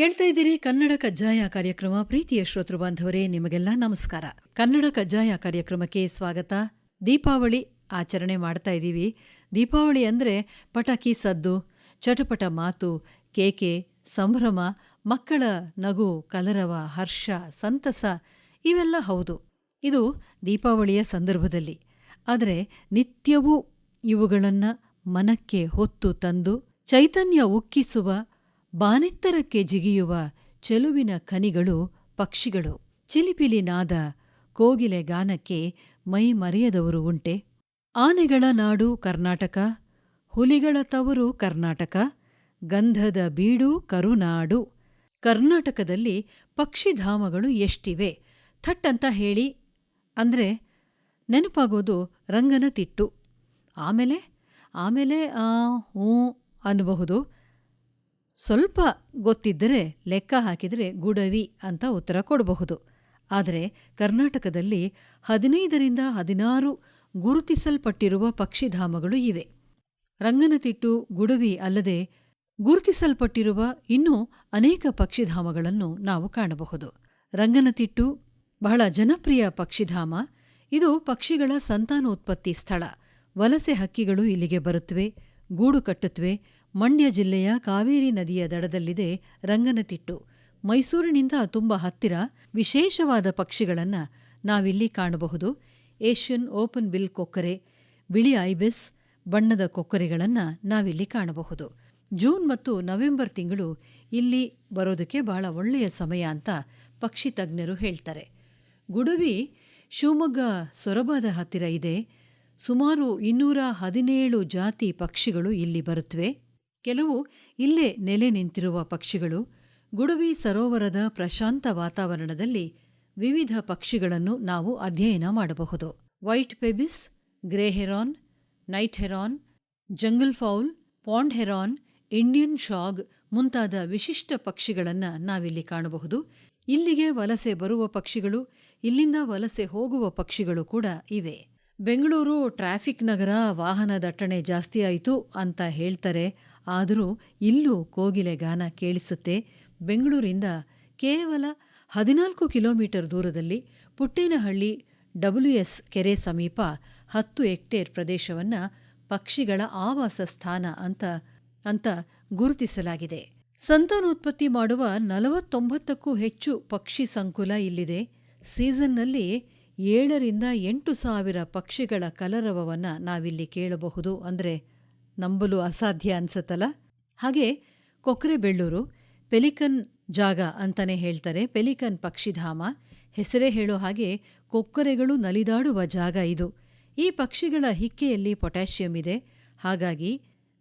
ಕೇಳ್ತಾ ಇದ್ದೀರಿ ಕನ್ನಡ ಕಜ್ಜಾಯ ಕಾರ್ಯಕ್ರಮ ಪ್ರೀತಿಯ ಶ್ರೋತೃ ಬಾಂಧವರೇ, ನಿಮಗೆಲ್ಲ ನಮಸ್ಕಾರ. ಕನ್ನಡ ಕಜ್ಜಾಯ ಕಾರ್ಯಕ್ರಮಕ್ಕೆ ಸ್ವಾಗತ. ದೀಪಾವಳಿ ಆಚರಣೆ ಮಾಡ್ತಾ ಇದ್ದೀವಿ. ದೀಪಾವಳಿ ಅಂದರೆ ಪಟಾಕಿ ಸದ್ದು, ಚಟಪಟ ಮಾತು, ಕೇಕೆ, ಸಂಭ್ರಮ, ಮಕ್ಕಳ ನಗು, ಕಲರವ, ಹರ್ಷ, ಸಂತಸ, ಇವೆಲ್ಲ ಹೌದು. ಇದು ದೀಪಾವಳಿಯ ಸಂದರ್ಭದಲ್ಲಿ. ಆದರೆ ನಿತ್ಯವೂ ಇವುಗಳನ್ನು ಮನಕ್ಕೆ ಹೊತ್ತು ತಂದು, ಚೈತನ್ಯ ಉಕ್ಕಿಸುವ ಬಾನೆತ್ತರಕ್ಕೆ ಜಿಗಿಯುವ ಚೆಲುವಿನ ಖನಿಗಳು ಪಕ್ಷಿಗಳು. ಚಿಲಿಪಿಲಿ ನಾದ ಕೋಗಿಲೆ ಗಾನಕ್ಕೆ ಮೈ ಮರೆಯದವರು ಉಂಟೆ. ಆನೆಗಳ ನಾಡು ಕರ್ನಾಟಕ, ಹುಲಿಗಳ ತವರು ಕರ್ನಾಟಕ, ಗಂಧದ ಬೀಡು ಕರುನಾಡು. ಕರ್ನಾಟಕದಲ್ಲಿ ಪಕ್ಷಿಧಾಮಗಳು ಎಷ್ಟಿವೆ? ಥಟ್ ಅಂತ ಹೇಳಿ. ಅಂದ್ರೆ ನೆನಪಾಗೋದು ರಂಗನ ತಿಟ್ಟು. ಆಮೇಲೆ ಆಮೇಲೆ ಹ್ಞೂ ಅನ್ನಬಹುದು. ಸ್ವಲ್ಪ ಗೊತ್ತಿದ್ದರೆ ಲೆಕ್ಕ ಹಾಕಿದರೆ ಗುಡವಿ ಅಂತ ಉತ್ತರ ಕೊಡಬಹುದು. ಆದರೆ ಕರ್ನಾಟಕದಲ್ಲಿ ಹದಿನೈದರಿಂದ ಹದಿನಾರು ಗುರುತಿಸಲ್ಪಟ್ಟಿರುವ ಪಕ್ಷಿಧಾಮಗಳು ಇವೆ. ರಂಗನತಿಟ್ಟು, ಗುಡವಿ ಅಲ್ಲದೆ ಗುರುತಿಸಲ್ಪಟ್ಟಿರುವ ಇನ್ನೂ ಅನೇಕ ಪಕ್ಷಿಧಾಮಗಳನ್ನು ನಾವು ಕಾಣಬಹುದು. ರಂಗನತಿಟ್ಟು ಬಹಳ ಜನಪ್ರಿಯ ಪಕ್ಷಿಧಾಮ. ಇದು ಪಕ್ಷಿಗಳ ಸಂತಾನೋತ್ಪತ್ತಿ ಸ್ಥಳ. ವಲಸೆ ಹಕ್ಕಿಗಳು ಇಲ್ಲಿಗೆ ಬರುತ್ತವೆ ಗೂಡು ಕಟ್ಟುತ್ತವೆ ಮಂಡ್ಯ ಜಿಲ್ಲೆಯ ಕಾವೇರಿ ನದಿಯ ದಡದಲ್ಲಿದೆ ರಂಗನತಿಟ್ಟು. ಮೈಸೂರಿನಿಂದ ತುಂಬ ಹತ್ತಿರ ವಿಶೇಷವಾದ ಪಕ್ಷಿಗಳನ್ನು ನಾವಿಲ್ಲಿ ಕಾಣಬಹುದು. ಏಷ್ಯನ್ ಓಪನ್ ಬಿಲ್ ಕೊಕ್ಕರೆ, ಬಿಳಿ ಐಬಿಸ್, ಬಣ್ಣದ ಕೊಕ್ಕರೆಗಳನ್ನು ನಾವಿಲ್ಲಿ ಕಾಣಬಹುದು. ಜೂನ್ ಮತ್ತು ನವೆಂಬರ್ ತಿಂಗಳು ಇಲ್ಲಿ ಬರೋದಕ್ಕೆ ಬಹಳ ಒಳ್ಳೆಯ ಸಮಯ ಅಂತ ಪಕ್ಷಿ ತಜ್ಞರು ಹೇಳ್ತಾರೆ. ಗುಡುವಿ ಶಿವಮೊಗ್ಗ ಸೊರಬದ ಹತ್ತಿರ ಇದೆ. ಸುಮಾರು ಇನ್ನೂರ ಹದಿನೇಳು ಜಾತಿ ಪಕ್ಷಿಗಳು ಇಲ್ಲಿ ಬರುತ್ತವೆ ಕೆಲವು ಇಲ್ಲೇ ನೆಲೆ ನಿಂತಿರುವ ಪಕ್ಷಿಗಳು ಗುಡವಿ ಸರೋವರದ ಪ್ರಶಾಂತ ವಾತಾವರಣದಲ್ಲಿ ವಿವಿಧ ಪಕ್ಷಿಗಳನ್ನು ನಾವು ಅಧ್ಯಯನ ಮಾಡಬಹುದು. White ibis, grey heron, night heron, jungle fowl, pond heron, Indian shag ಮುಂತಾದ ವಿಶಿಷ್ಟ ಪಕ್ಷಿಗಳನ್ನು ನಾವಿಲ್ಲಿ ಕಾಣಬಹುದು. ಇಲ್ಲಿಗೆ ವಲಸೆ ಬರುವ ಪಕ್ಷಿಗಳು, ಇಲ್ಲಿಂದ ವಲಸೆ ಹೋಗುವ ಪಕ್ಷಿಗಳು ಕೂಡ ಇವೆ. ಬೆಂಗಳೂರು ಟ್ರಾಫಿಕ್ ನಗರ ವಾಹನ ದಟ್ಟಣೆ ಜಾಸ್ತಿ ಆಯಿತು ಅಂತ ಹೇಳ್ತಾರೆ ಆದರೂ ಇಲ್ಲೂ ಕೋಗಿಲೆ ಗಾನ ಕೇಳಿಸುತ್ತೆ. ಬೆಂಗಳೂರಿಂದ ಕೇವಲ ಹದಿನಾಲ್ಕು ಕಿಲೋಮೀಟರ್ ದೂರದಲ್ಲಿ ಪುಟ್ಟೇನಹಳ್ಳಿ ಡಬ್ಲ್ಯೂ ಎಸ್ ಕೆರೆ ಸಮೀಪ ಹತ್ತು ಹೆಕ್ಟೇರ್ ಪ್ರದೇಶವನ್ನು ಪಕ್ಷಿಗಳ ಆವಾಸ ಸ್ಥಾನ ಅಂತ ಅಂತ ಗುರುತಿಸಲಾಗಿದೆ. ಸಂತಾನೋತ್ಪತ್ತಿ ಮಾಡುವ ನಲವತ್ತೊಂಬತ್ತಕ್ಕೂ ಹೆಚ್ಚು ಪಕ್ಷಿ ಸಂಕುಲ ಇಲ್ಲಿದೆ. ಸೀಸನ್ನಲ್ಲಿ ಏಳರಿಂದ ಎಂಟು ಸಾವಿರ ಪಕ್ಷಿಗಳ ಕಲರವವನ್ನು ನಾವಿಲ್ಲಿ ಕೇಳಬಹುದು. ಅಂದರೆ ನಂಬಲು ಅಸಾಧ್ಯ ಅನ್ಸತ್ತಲ್ಲ? ಹಾಗೆ ಕೊಕ್ರೆಬೆಳ್ಳೂರು ಪೆಲಿಕನ್ ಜಾಗ ಅಂತಾನೆ ಹೇಳ್ತಾರೆ, ಪೆಲಿಕನ್ ಪಕ್ಷಿಧಾಮ. ಹೆಸರೇ ಹೇಳೋ ಹಾಗೆ ಕೊಕ್ಕರೆಗಳು ನಲಿದಾಡುವ ಜಾಗ ಇದು. ಈ ಪಕ್ಷಿಗಳ ಹಿಕ್ಕೆಯಲ್ಲಿ ಪೊಟ್ಯಾಷಿಯಂ ಇದೆ. ಹಾಗಾಗಿ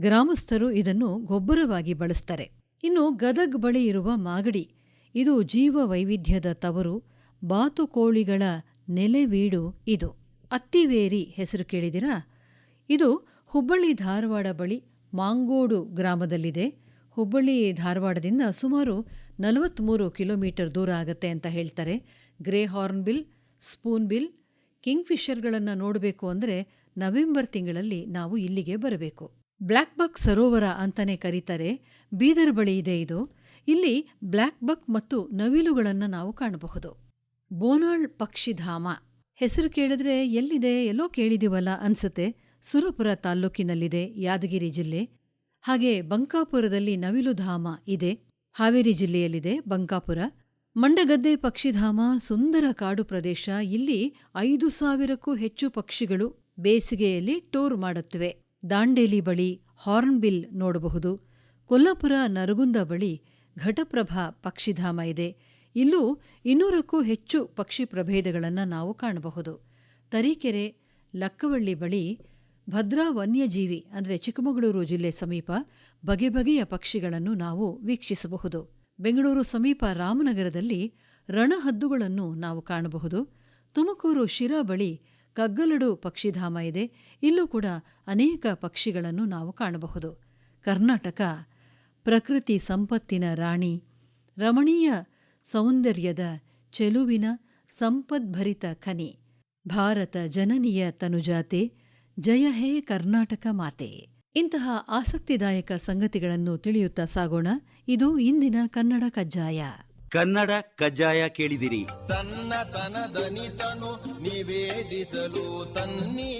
ಗ್ರಾಮಸ್ಥರು ಇದನ್ನು ಗೊಬ್ಬರವಾಗಿ ಬಳಸ್ತಾರೆ. ಇನ್ನು ಗದಗ್ ಬಳಿ ಇರುವ ಮಾಗಡಿ, ಇದು ಜೀವ ವೈವಿಧ್ಯದ ತವರು ಬಾತುಕೋಳಿಗಳ ನೆಲೆವೀಡು ಇದು. ಅತ್ತಿವೇರಿ ಹೆಸರು ಕೇಳಿದಿರಾ ಇದು ಹುಬ್ಬಳ್ಳಿ ಧಾರವಾಡ ಬಳಿ ಮಾಂಗೋಡು ಗ್ರಾಮದಲ್ಲಿದೆ. ಹುಬ್ಬಳ್ಳಿ ಧಾರವಾಡದಿಂದ ಸುಮಾರು ನಲವತ್ತ್ಮೂರು ಕಿಲೋಮೀಟರ್ ದೂರ ಆಗತ್ತೆ ಅಂತ ಹೇಳ್ತಾರೆ. ಗ್ರೇ ಹಾರ್ನ್ಬಿಲ್ ಸ್ಪೂನ್ಬಿಲ್ ಕಿಂಗ್ಫಿಷರ್ಗಳನ್ನು ನೋಡಬೇಕು ಅಂದರೆ ನವೆಂಬರ್ ತಿಂಗಳಲ್ಲಿ ನಾವು ಇಲ್ಲಿಗೆ ಬರಬೇಕು. ಬ್ಲ್ಯಾಕ್ ಬಕ್ ಸರೋವರ ಅಂತಾನೆ ಕರೀತಾರೆ. ಬೀದರ್ ಬಳಿ ಇದೆ ಇದು. ಇಲ್ಲಿ ಬ್ಲ್ಯಾಕ್ ಬಕ್ ಮತ್ತು ನವಿಲುಗಳನ್ನು ನಾವು ಕಾಣಬಹುದು. ಬೋನಾಳ್ ಪಕ್ಷಿಧಾಮ. ಹೆಸರು ಕೇಳಿದ್ರೆ ಎಲ್ಲಿದೆ ಎಲ್ಲೋ ಕೇಳಿದೀವಲ್ಲ ಅನ್ಸುತ್ತೆ. ಸುರಪುರ ತಾಲ್ಲೂಕಿನಲ್ಲಿದೆ ಯಾದಗಿರಿ ಜಿಲ್ಲೆ. ಹಾಗೆ ಬಂಕಾಪುರದಲ್ಲಿ ನವಿಲುಧಾಮ ಇದೆ. ಹಾವೇರಿ ಜಿಲ್ಲೆಯಲ್ಲಿದೆ ಬಂಕಾಪುರ. ಮಂಡಗದ್ದೆ ಪಕ್ಷಿಧಾಮ ಸುಂದರ ಕಾಡು ಪ್ರದೇಶ. ಇಲ್ಲಿ ಐದು ಸಾವಿರಕ್ಕೂ ಹೆಚ್ಚು ಪಕ್ಷಿಗಳು ಬೇಸಿಗೆಯಲ್ಲಿ ಟೂರ್ ಮಾಡುತ್ತವೆ. ದಾಂಡೇಲಿ ಬಳಿ ಹಾರ್ನ್ಬಿಲ್ ನೋಡಬಹುದು. ಕೊಲ್ಲಾಪುರ ನರಗುಂದ ಬಳಿ ಘಟಪ್ರಭಾ ಪಕ್ಷಿಧಾಮ ಇದೆ. ಇಲ್ಲೂ ಇನ್ನೂರಕ್ಕೂ ಹೆಚ್ಚು ಪಕ್ಷಿ ಪ್ರಭೇದಗಳನ್ನು ನಾವು ಕಾಣಬಹುದು. ತರೀಕೆರೆ, ಲಕ್ಕವಳ್ಳಿ ಬಳಿ ಭದ್ರಾ ವನ್ಯಜೀವಿ ಅಂದರೆ ಚಿಕ್ಕಮಗಳೂರು ಜಿಲ್ಲೆ ಸಮೀಪ ಬಗೆ ಬಗೆಯ ಪಕ್ಷಿಗಳನ್ನು ನಾವು ವೀಕ್ಷಿಸಬಹುದು. ಬೆಂಗಳೂರು ಸಮೀಪ ರಾಮನಗರದಲ್ಲಿ ರಣಹದ್ದುಗಳನ್ನು ನಾವು ಕಾಣಬಹುದು. ತುಮಕೂರು ಶಿರಾ ಬಳಿ ಕಗ್ಗಲಡು ಪಕ್ಷಿಧಾಮ ಇದೆ. ಇಲ್ಲೂ ಕೂಡ ಅನೇಕ ಪಕ್ಷಿಗಳನ್ನು ನಾವು ಕಾಣಬಹುದು. ಕರ್ನಾಟಕ ಪ್ರಕೃತಿ ಸಂಪತ್ತಿನ ರಾಣಿ, ರಮಣೀಯ ಸೌಂದರ್ಯದ ಚೆಲುವಿನ ಸಂಪದ್ಭರಿತ ಖನಿ ಭಾರತ ಜನನಿಯ ತನುಜಾತೆ ಜಯ ಹೇ ಕರ್ನಾಟಕ ಮಾತೆ. ಇಂತಹ ಆಸಕ್ತಿದಾಯಕ ಸಂಗತಿಗಳನ್ನು ತಿಳಿಯುತ್ತಾ ಸಾಗೋಣ. ಇದು ಇಂದಿನ ಕನ್ನಡ ಕಜ್ಜಾಯ. ಕನ್ನಡ ಕಜ್ಜಾಯ ಕೇಳಿದಿರಿ. ತನ್ನ ತನದನಿತನು ನಿವೇದಿಸಲು ತನ್ನಿ.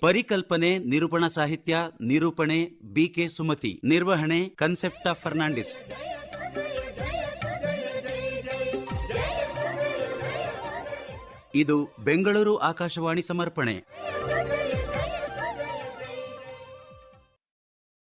ಪರಿಕಲ್ಪನೆ ನಿರೂಪಣಾ ಸಾಹಿತ್ಯ ನಿರೂಪಣೆ ಬಿಕೆ ಸುಮತಿ ನಿರ್ವಹಣೆ ಕನ್ಸೆಪ್ಟ ಫರ್ನಾಂಡಿಸ್. ಇದು ಬೆಂಗಳೂರು ಆಕಾಶವಾಣಿ ಸಮರ್ಪಣೆ.